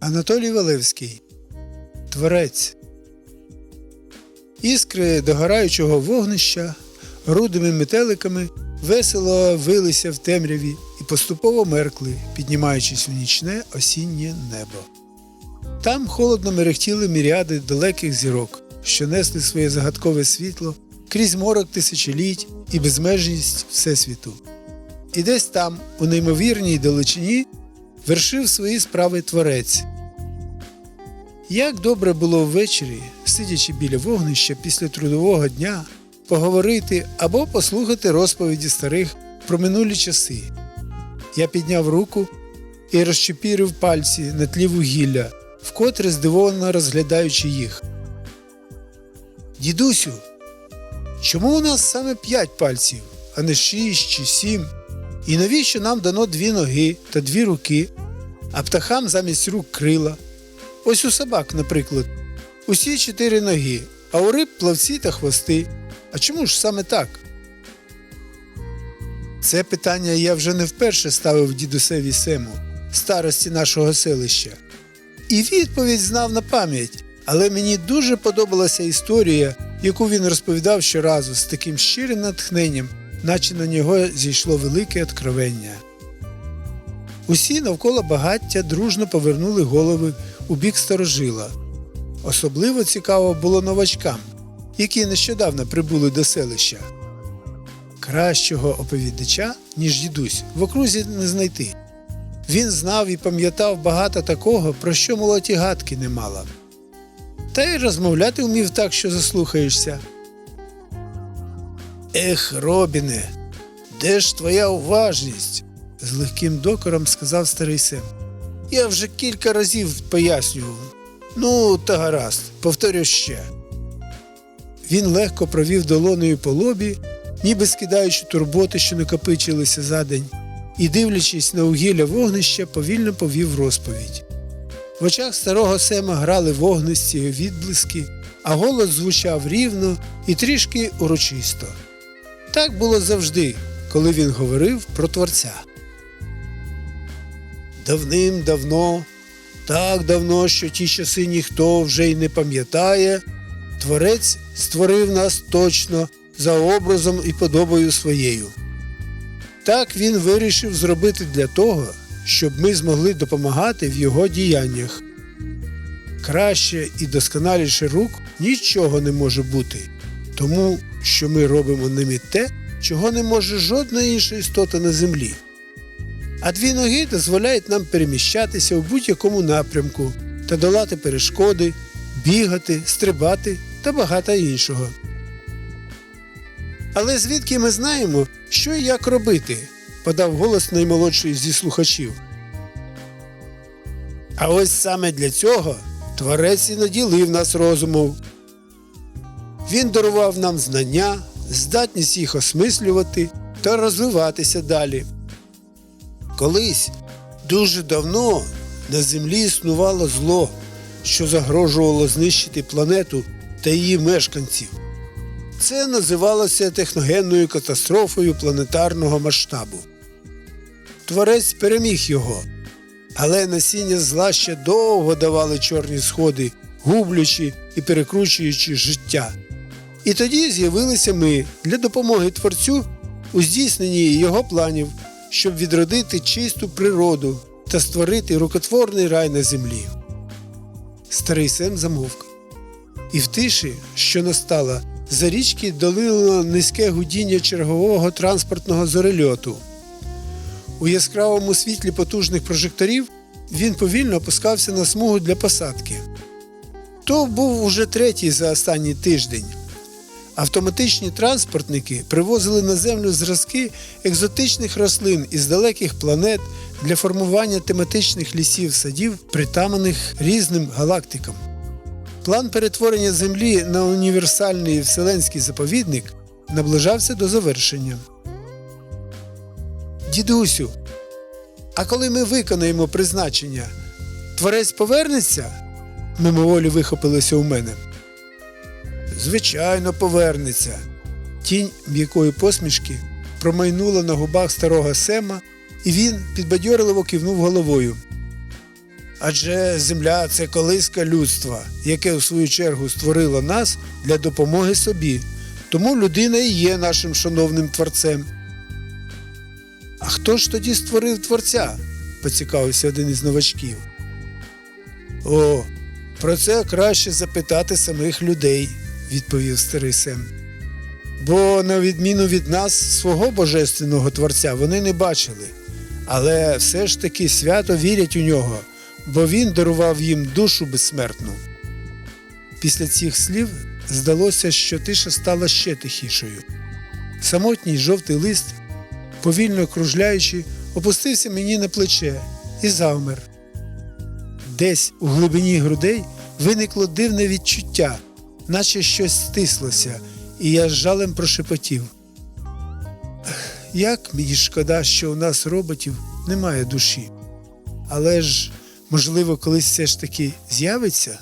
Анатолій Валевський Творець. Іскри догораючого вогнища рудими метеликами весело вилися в темряві і поступово меркли, піднімаючись у нічне осіннє небо. Там холодно мерехтіли міріади далеких зірок, що несли своє загадкове світло крізь морок тисячоліть і безмежність Всесвіту. І десь там, у неймовірній далечині, вершив свої справи творець. Як добре було ввечері, сидячи біля вогнища після трудового дня, поговорити або послухати розповіді старих про минулі часи. Я підняв руку і розчепірив пальці на тлі вугілля, вкотре здивовано розглядаючи їх. Дідусю, чому у нас саме п'ять пальців, а не шість чи сім? І навіщо нам дано дві ноги та дві руки, а птахам замість рук крила? Ось у собак, наприклад, усі чотири ноги, а у риб плавці та хвости. А чому ж саме так? Це питання я вже не вперше ставив дідусеві Сему, старості нашого селища. І відповідь знав на пам'ять, але мені дуже подобалася історія, яку він розповідав щоразу з таким щирим натхненням, наче на нього зійшло велике откровення. Усі навколо багаття дружно повернули голови у бік старожила. Особливо цікаво було новачкам, які нещодавно прибули до селища. Кращого оповідача, ніж дідусь, в окрузі не знайти. Він знав і пам'ятав багато такого, про що молоді гадки не мала. Та й розмовляти вмів так, що заслухаєшся. Ех, Робіне, де ж твоя уважність? з легким докором сказав старий Сем. Я вже кілька разів пояснював. Ну, та гаразд, повторю ще. Він легко провів долоною по лобі, ніби скидаючи турботи, що накопичилися за день, і, дивлячись на угілля вогнища, повільно повів розповідь. В очах старого Сема грали вогнисті відблиски, а голос звучав рівно і трішки урочисто. Так було завжди, коли він говорив про Творця. Давним-давно, так давно, що ті часи ніхто вже й не пам'ятає, Творець створив нас точно за образом і подобою своєю. Так він вирішив зробити для того, щоб ми змогли допомагати в його діяннях. Краще і досконаліше рук нічого не може бути, тому що ми робимо ними те, чого не може жодна інша істота на землі. А дві ноги дозволяють нам переміщатися у будь-якому напрямку та долати перешкоди, бігати, стрибати та багато іншого. Але звідки ми знаємо, що і як робити? подав голос наймолодший зі слухачів. А ось саме для цього творець і наділив нас розумом. Він дарував нам знання, здатність їх осмислювати та розвиватися далі. Колись дуже давно на землі існувало зло, що загрожувало знищити планету та її мешканців. Це називалося техногенною катастрофою планетарного масштабу. Творець переміг його, але насіння зла ще довго давали чорні сходи, гублячи і перекручуючи життя. І тоді з'явилися ми для допомоги творцю у здійсненні його планів, щоб відродити чисту природу та створити рукотворний рай на землі. Старий Сем замовк. І в тиші, що настала, за річки долило низьке гудіння чергового транспортного зорельоту. У яскравому світлі потужних прожекторів він повільно опускався на смугу для посадки. То був уже третій за останній тиждень. Автоматичні транспортники привозили на землю зразки екзотичних рослин із далеких планет для формування тематичних лісів садів, притаманих різним галактикам. План перетворення Землі на універсальний вселенський заповідник наближався до завершення. Дідусю, а коли ми виконаємо призначення, творець повернеться? мимоволі вихопилося у мене. Звичайно, повернеться. Тінь м'якої посмішки промайнула на губах старого Сема, і він підбадьорливо кивнув головою. Адже земля це колиска людства, яке у свою чергу створило нас для допомоги собі. Тому людина і є нашим шановним творцем. А хто ж тоді створив творця? поцікавився один із новачків. О, про це краще запитати самих людей, відповів старий Сем. Бо, на відміну від нас, свого божественного творця вони не бачили, але все ж таки свято вірять у нього, бо він дарував їм душу безсмертну. Після цих слів здалося, що тиша стала ще тихішою. Самотній жовтий лист, повільно кружляючи, опустився мені на плече і завмер. Десь у глибині грудей виникло дивне відчуття, наче щось стислося, і я з жалем прошепотів. Як мені шкода, що у нас роботів немає душі. Але ж, можливо, колись все ж таки з'явиться?